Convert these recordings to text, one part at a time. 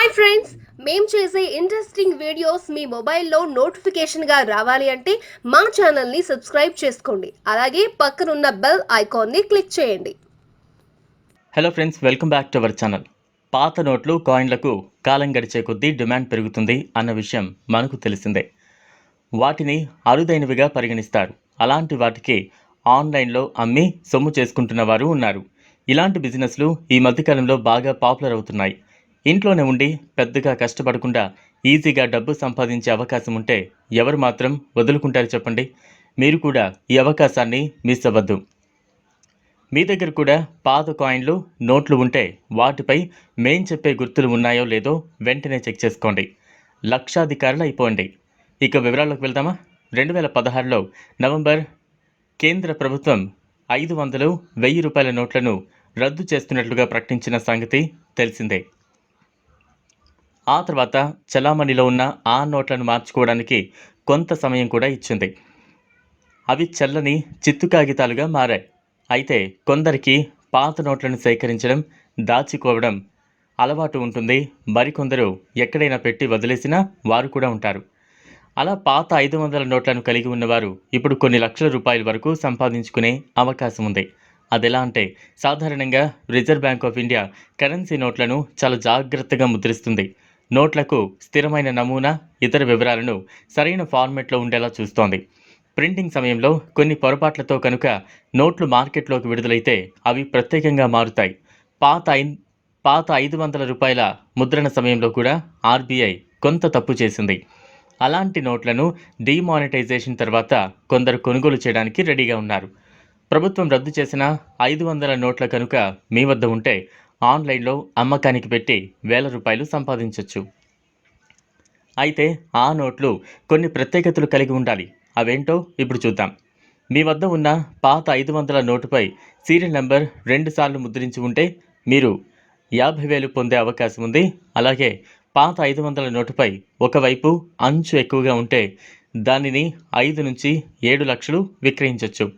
Hi friends మేము చేసే interesting videos మీ మొబైల్లో నోటిఫికేషన్గా రావాలి అంటే మా ఛానల్ని సబ్స్క్రైబ్ చేసుకోండి. అలాగే పక్కనున్న బెల్ ఐకాన్ని క్లిక్ చేయండి. Hello friends welcome back to our channel పాత నోట్లు కాయిన్లకు కాలం గడిచే కొద్దీ డిమాండ్ పెరుగుతుంది అన్న విషయం మనకు తెలిసిందే. వాటిని అరుదైనవిగా పరిగణిస్తారు. అలాంటి వాటికి ఆన్లైన్లో అమ్మి సొమ్ము చేసుకుంటున్న వారు ఉన్నారు. ఇలాంటి బిజినెస్లు ఈ మధ్యకాలంలో బాగా పాపులర్ అవుతున్నాయి. ఇంట్లోనే ఉండి పెద్దగా కష్టపడకుండా ఈజీగా డబ్బు సంపాదించే అవకాశం ఉంటే ఎవరు మాత్రం వదులుకుంటారు చెప్పండి? మీరు కూడా ఈ అవకాశాన్ని మిస్ అవ్వద్దు. మీ దగ్గర కూడా పాత కాయిన్లు నోట్లు ఉంటే వాటిపై మేం చెప్పే గుర్తులు ఉన్నాయో లేదో వెంటనే చెక్ చేసుకోండి. లక్షాధికారులు అయిపోండి. ఇక వివరాల్లోకి వెళ్దామా? రెండు వేల పదహారులో నవంబర్ కేంద్ర ప్రభుత్వం ఐదు వందలు వెయ్యి రూపాయల నోట్లను రద్దు చేస్తున్నట్లుగా ప్రకటించిన సంగతి తెలిసిందే. ఆ తర్వాత చలామణిలో ఉన్న ఆ నోట్లను మార్చుకోవడానికి కొంత సమయం కూడా ఇచ్చింది. అవి చల్లని చిత్తు కాగితాలుగా మారాయి. అయితే కొందరికి పాత నోట్లను సేకరించడం దాచుకోవడం అలవాటు ఉంటుంది. మరికొందరు ఎక్కడైనా పెట్టి వదిలేసినా వారు కూడా ఉంటారు. అలా పాత ఐదు వందల నోట్లను కలిగి ఉన్నవారు ఇప్పుడు కొన్ని లక్షల రూపాయల వరకు సంపాదించుకునే అవకాశం ఉంది. అదెలా అంటే సాధారణంగా Reserve Bank of India currency నోట్లను చాలా జాగ్రత్తగా ముద్రిస్తుంది. నోట్లకు స్థిరమైన నమూనా ఇతర వివరాలను సరైన ఫార్మెట్లో ఉండేలా చూస్తోంది. ప్రింటింగ్ సమయంలో కొన్ని పొరపాట్లతో కనుక నోట్లు మార్కెట్లోకి విడుదలైతే అవి ప్రత్యేకంగా మారుతాయి. పాత ఐ పాత ఐదు వందల రూపాయల ముద్రణ సమయంలో కూడా ఆర్బీఐ కొంత తప్పు చేసింది. అలాంటి నోట్లను డీమానిటైజేషన్ తర్వాత కొందరు కొనుగోలు చేయడానికి రెడీగా ఉన్నారు. ప్రభుత్వం రద్దు చేసిన ఐదు వందల నోట్ల కనుక మీ వద్ద ఉంటే ఆన్లైన్లో అమ్మకానికి పెట్టి వేల రూపాయలు సంపాదించవచ్చు అయితే ఆ నోట్లు కొన్ని ప్రత్యేకతలు కలిగి ఉండాలి. అవేంటో ఇప్పుడు చూద్దాం. మీ వద్ద ఉన్న పాత ఐదు వందల నోటుపై సీరియల్ నెంబర్ రెండుసార్లు ముద్రించి ఉంటే మీరు యాభై వేలు పొందే అవకాశం ఉంది. అలాగే పాత ఐదు వందల నోటుపై ఒకవైపు అంచు ఎక్కువగా ఉంటే దానిని ఐదు నుంచి ఏడు లక్షలు విక్రయించవచ్చు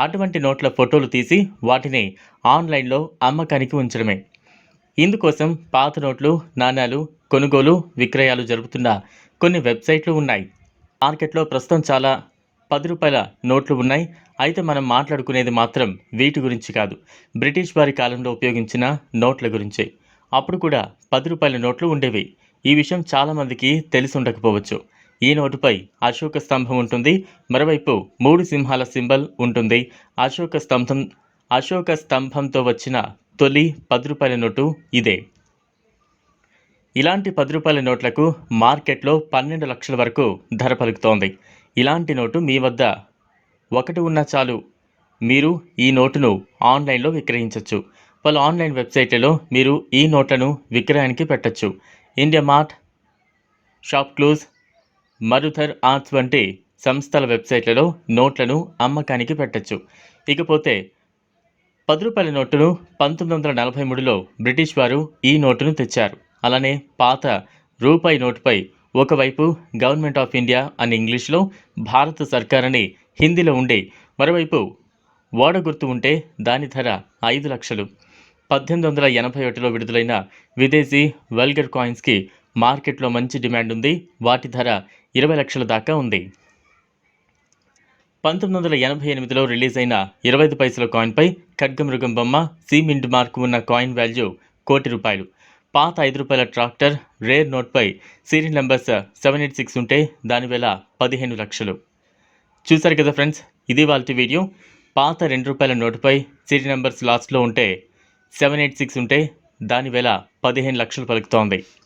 అటువంటి నోట్ల ఫోటోలు తీసి వాటిని ఆన్లైన్లో అమ్మకానికి ఉంచడమే. ఇందుకోసం పాత నోట్లు నాణ్యాలు కొనుగోలు విక్రయాలు జరుపుతున్న కొన్ని వెబ్సైట్లు ఉన్నాయి. మార్కెట్లో ప్రస్తుతం చాలా పది రూపాయల నోట్లు ఉన్నాయి. అయితే మనం మాట్లాడుకునేది మాత్రం వీటి గురించి కాదు. బ్రిటిష్ వారి కాలంలో ఉపయోగించిన నోట్ల గురించే. అప్పుడు కూడా పది రూపాయల నోట్లు ఉండేవి. ఈ విషయం చాలామందికి తెలిసి ఉండకపోవచ్చు. ఈ నోటుపై అశోక స్తంభం ఉంటుంది. మరోవైపు మూడు సింహాల సింబల్ ఉంటుంది. అశోక స్తంభం అశోక స్తంభంతో వచ్చిన తొలి పది రూపాయల నోటు ఇదే. ఇలాంటి పది రూపాయల నోట్లకు మార్కెట్లో పన్నెండు లక్షల వరకు ధర పలుకుతోంది. ఇలాంటి నోటు మీ వద్ద ఒకటి ఉన్నా చాలు. మీరు ఈ నోటును ఆన్లైన్లో విక్రయించవచ్చు పలు ఆన్లైన్ వెబ్సైట్లలో మీరు ఈ నోట్లను విక్రయానికి పెట్టచ్చు. India mart shop clues మరుథర్ arts వంటి సంస్థల వెబ్సైట్లలో నోట్లను అమ్మకానికి పెట్టచ్చు. ఇకపోతే పది రూపాయల నోటును పంతొమ్మిది వందల నలభై మూడులో బ్రిటిష్ వారు ఈ నోటును తెచ్చారు. అలానే పాత రూపాయి నోటుపై ఒకవైపు గవర్నమెంట్ ఆఫ్ ఇండియా అని ఇంగ్లీష్లో భారత సర్కార్ అని హిందీలో ఉండి మరోవైపు ఓడ గుర్తు ఉంటే దాని ధర ఐదు లక్షలు. పద్దెనిమిది వందల ఎనభై ఒకటిలో విడుదలైన విదేశీ వెల్గర్ కాయిన్స్కి మార్కెట్లో మంచి డిమాండ్ ఉంది. వాటి ధర ఇరవై లక్షల దాకా ఉంది. పంతొమ్మిది వందల ఎనభై ఎనిమిదిలో రిలీజ్ అయిన ఇరవై ఐదు పైసల కాయిన్పై ఖడ్గమృగం బొమ్మ సీమిండ్ మార్క్ ఉన్న కాయిన్ వాల్యూ కోటి రూపాయలు. పాత ఐదు రూపాయల tractor rare నోట్పై serial numbers seven eight six ఉంటే దాని వేల పదిహేను లక్షలు. చూశారు కదా ఫ్రెండ్స్ ఇది వాళ్ళ వీడియో. పాత రెండు రూపాయల నోటుపై సీరియల్ నెంబర్స్ లాస్ట్లో ఉంటే సెవెన్ ఎయిట్ సిక్స్ ఉంటే దాని వేల పదిహేను లక్షలు పలుకుతోంది.